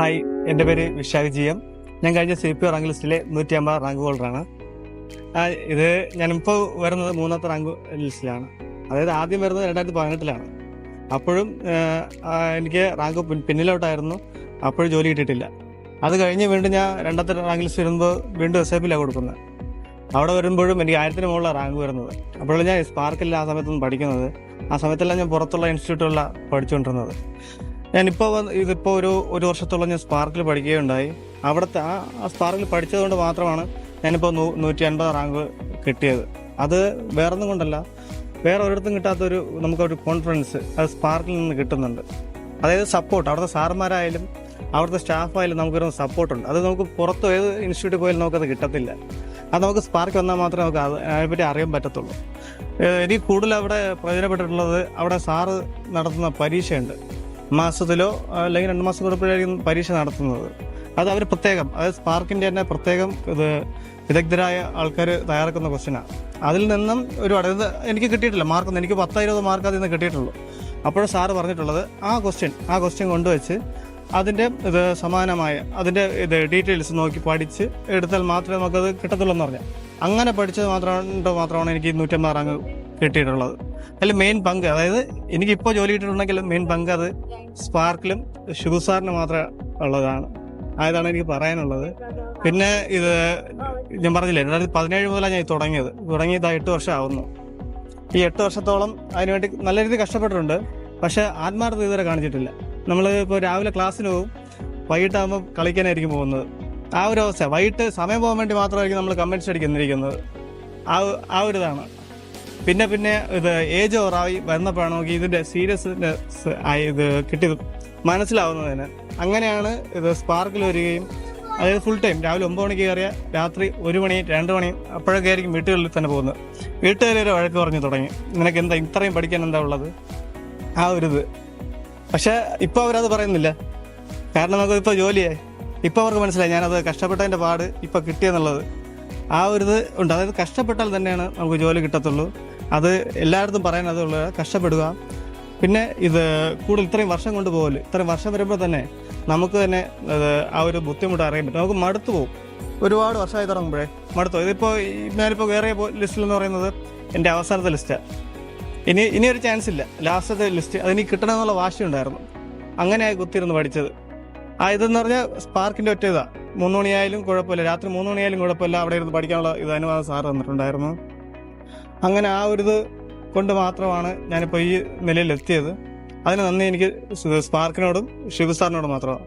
Hi എന്റെ പേര് Vishakh G M. ഞാൻ കഴിഞ്ഞ സി പി റാങ്ക് ലിസ്റ്റിലെ നൂറ്റി അമ്പത് റാങ്ക് ഹോൾഡറാണ് ഇത് ഞാനിപ്പോൾ വരുന്നത് മൂന്നാമത്തെ റാങ്ക് ലിസ്റ്റിലാണ് അതായത് ആദ്യം വരുന്നത് രണ്ടായിരത്തി പതിനെട്ടിലാണ് അപ്പോഴും എനിക്ക് റാങ്ക് പിന്നിലോട്ടായിരുന്നു. അപ്പോഴും ജോലി കിട്ടിയിട്ടില്ല. അത് കഴിഞ്ഞ് വീണ്ടും ഞാൻ രണ്ടാമത്തെ റാങ്ക് ലിസ്റ്റ് വരുമ്പോൾ വീണ്ടും എസ് ഐ പിയിലാണ് കൊടുക്കുന്നത്. അവിടെ വരുമ്പോഴും എനിക്ക് ആയിരത്തിന് മുകളിലാണ് റാങ്ക് വരുന്നത്. അപ്പോഴും ഞാൻ സ്പാർക്കിൽ ആ സമയത്തൊന്നും പഠിക്കുന്നത്. ആ സമയത്തെല്ലാം ഞാൻ പുറത്തുള്ള ഇൻസ്റ്റിറ്റ്യൂട്ടുകളിലാണ് പഠിച്ചുകൊണ്ടിരുന്നത് ഞാനിപ്പോൾ ഇതിപ്പോൾ ഒരു ഒരു വർഷത്തോളം ഞാൻ സ്പാർക്കിൽ പഠിക്കുകയുണ്ടായി. അവിടുത്തെ ആ സ്പാർക്കിൽ പഠിച്ചതുകൊണ്ട് മാത്രമാണ് ഞാനിപ്പോൾ നൂ നൂറ്റി അൻപത് റാങ്ക് കിട്ടിയത്. അത് വേറൊന്നും കൊണ്ടല്ല. വേറെ ഒരിടത്തും കിട്ടാത്തൊരു നമുക്കൊരു കോൺഫിഡൻസ് അത് സ്പാർക്കിൽ നിന്ന് കിട്ടുന്നുണ്ട്. അതായത് സപ്പോർട്ട് അവിടുത്തെ സാർമാരായാലും അവിടുത്തെ സ്റ്റാഫായാലും നമുക്കൊരു സപ്പോർട്ടുണ്ട് അത് നമുക്ക് പുറത്ത് ഏത് ഇൻസ്റ്റിറ്റ്യൂട്ടിൽ പോയാലും നമുക്കത് കിട്ടത്തില്ല. അത് നമുക്ക് സ്പാർക്ക് വന്നാൽ മാത്രമേ നമുക്ക് അത് അതിനെപ്പറ്റി അറിയാൻ പറ്റത്തുള്ളൂ. എനിക്ക് കൂടുതൽ അവിടെ പ്രയോജനപ്പെട്ടിട്ടുള്ളത് അവിടെ സാറ് നടത്തുന്ന പരീക്ഷയുണ്ട്. മാസത്തിലോ അല്ലെങ്കിൽ രണ്ട് മാസം കൂടുമ്പോഴായിരിക്കും പരീക്ഷ നടത്തുന്നത്. അത് അവർ പ്രത്യേകം അതായത് സ്പാർക്കിന്റെ തന്നെ പ്രത്യേകം ഇത് വിദഗ്ധരായ ആൾക്കാർ തയ്യാറാക്കുന്ന ക്വസ്റ്റ്യനാണ് അതിൽ നിന്നും ഒരു അതായത് എനിക്ക് കിട്ടിയിട്ടില്ല മാർക്കൊന്നും എനിക്ക് പത്തോ ഇരുപത് മാർക്ക് അതിൽ നിന്ന് കിട്ടിയിട്ടുള്ളൂ. അപ്പോൾ സാറ് പറഞ്ഞിട്ടുള്ളത് ആ ക്വസ്റ്റ്യൻ ആ ക്വസ്റ്റ്യൻ കൊണ്ടുവച്ച് അതിന്റെ ഇത് സമാനമായ അതിന്റെ ഇത് ഡീറ്റെയിൽസ് നോക്കി പഠിച്ച് എടുത്താൽ മാത്രമേ നമുക്കത് കിട്ടത്തുള്ളൂ എന്ന് പറഞ്ഞാൽ അങ്ങനെ പഠിച്ചത് മാത്രമാണ് മാത്രമാണ് എനിക്ക് നൂറ്റമ്പത് റാങ്ക് കിട്ടിയിട്ടുള്ളത്. അതിൽ മെയിൻ പങ്ക് അതായത് എനിക്കിപ്പോൾ ജോലി കിട്ടിയിട്ടുണ്ടെങ്കിൽ മെയിൻ പങ്ക് അത് സ്പാർക്കിലും ഷിബു സാറിന് മാത്രമേ ഉള്ളതാണ്. ആയതാണ് എനിക്ക് പറയാനുള്ളത്. പിന്നെ ഇത് ഞാൻ പറഞ്ഞില്ലേ രണ്ടായിരത്തി പതിനേഴ് മുതലാണ് ഞാൻ തുടങ്ങിയത്. തുടങ്ങിയത് എട്ട് വർഷം ആവുന്നു. ഈ എട്ട് വർഷത്തോളം അതിനുവേണ്ടി നല്ല രീതിയിൽ കഷ്ടപ്പെട്ടിട്ടുണ്ട്. പക്ഷെ ആത്മാർത്ഥത ഇതുവരെ കാണിച്ചിട്ടില്ല. നമ്മൾ ഇപ്പോൾ രാവിലെ ക്ലാസ്സിന് പോകും വൈകിട്ടാകുമ്പോൾ കളിക്കാനായിരിക്കും പോകുന്നത്. ആ ഒരു അവസ്ഥ വൈകിട്ട് സമയം പോകാൻ വേണ്ടി മാത്രമായിരിക്കും നമ്മൾ കമൻസ് അടിക്കുന്നിരിക്കുന്നത് ആ ആ ഒരു ഇതാണ്. പിന്നെ പിന്നെ ഇത് ഏജ് ഓറായി വന്നപ്പോഴാണ് നമുക്ക് ഇതിന്റെ സീരിയസ്നെസ് ആയി ഇത് കിട്ടിയത് മനസ്സിലാവുന്നതിന്. അങ്ങനെയാണ് ഇത് സ്പാർക്കിൽ വരികയും അതായത് ഫുൾ ടൈം രാവിലെ ഒമ്പത് മണിക്ക് കയറിയ രാത്രി ഒരു മണി രണ്ട് മണി അപ്പോഴൊക്കെ ആയിരിക്കും വീട്ടുകളിൽ തന്നെ പോകുന്നത്. വീട്ടുകാരെ വഴക്ക് പറഞ്ഞു തുടങ്ങി. നിനക്ക് എന്താ ഇത്രയും പഠിക്കാൻ എന്താ ഉള്ളത്? ആ ഒരു ഇത്. പക്ഷെ ഇപ്പോൾ അവരത് പറയുന്നില്ല. കാരണം നമുക്ക് ഇപ്പോൾ ജോലിയായി. ഇപ്പോൾ അവർക്ക് മനസ്സിലായി. ഞാനത് കഷ്ടപ്പെട്ടതിന്റെ പാട് ഇപ്പോൾ കിട്ടിയെന്നുള്ളത്. ആ ഒരു ഇത് ഉണ്ട്. അതായത് കഷ്ടപ്പെട്ടാൽ തന്നെയാണ് നമുക്ക് ജോലി കിട്ടത്തുള്ളൂ. അത് എല്ലായിടത്തും പറയാനതുള്ള കഷ്ടപ്പെടുക. പിന്നെ ഇത് കൂടുതൽ ഇത്രയും വർഷം കൊണ്ട് പോകൽ. ഇത്രയും വർഷം വരുമ്പോൾ തന്നെ നമുക്ക് തന്നെ ആ ഒരു ബുദ്ധിമുട്ട് അറിയാൻ പറ്റും. നമുക്ക് മടുത്തു പോകും ഒരുപാട് വർഷമായി തുടങ്ങുമ്പോഴേ മടുത്തു. ഇതിപ്പോൾ ഞാനിപ്പോൾ വേറെ ലിസ്റ്റിൽ എന്ന് പറയുന്നത് എന്റെ അവസാനത്തെ ലിസ്റ്റാണ് ഇനി ഇനിയൊരു ചാൻസ് ഇല്ല. ലാസ്റ്റത്തെ ലിസ്റ്റ് അതിനി കിട്ടണമെന്നുള്ള വാശി ഉണ്ടായിരുന്നു അങ്ങനെയായി കുത്തിരുന്ന് പഠിച്ചത്. ആ ഇതെന്ന് പറഞ്ഞാൽ സ്പാർക്കിന്റെ ഒറ്റ ഇതാ മൂന്ന് മണിയായാലും കുഴപ്പമില്ല. രാത്രി മൂന്ന് മണിയായാലും കുഴപ്പമില്ല. അവിടെ ഇരുന്ന് പഠിക്കാനുള്ള ഇത് അനുവാദം സാർ തന്നിട്ടുണ്ടായിരുന്നു. അങ്ങനെ ആ ഒരു ഇത് കൊണ്ട് മാത്രമാണ് ഞാനിപ്പോൾ ഈ നിലയിൽ എത്തിയത് അതിന് നന്ദി എനിക്ക് സ്പാർക്കിനോടും ശിവ സാറിനോടും മാത്രമാണ്.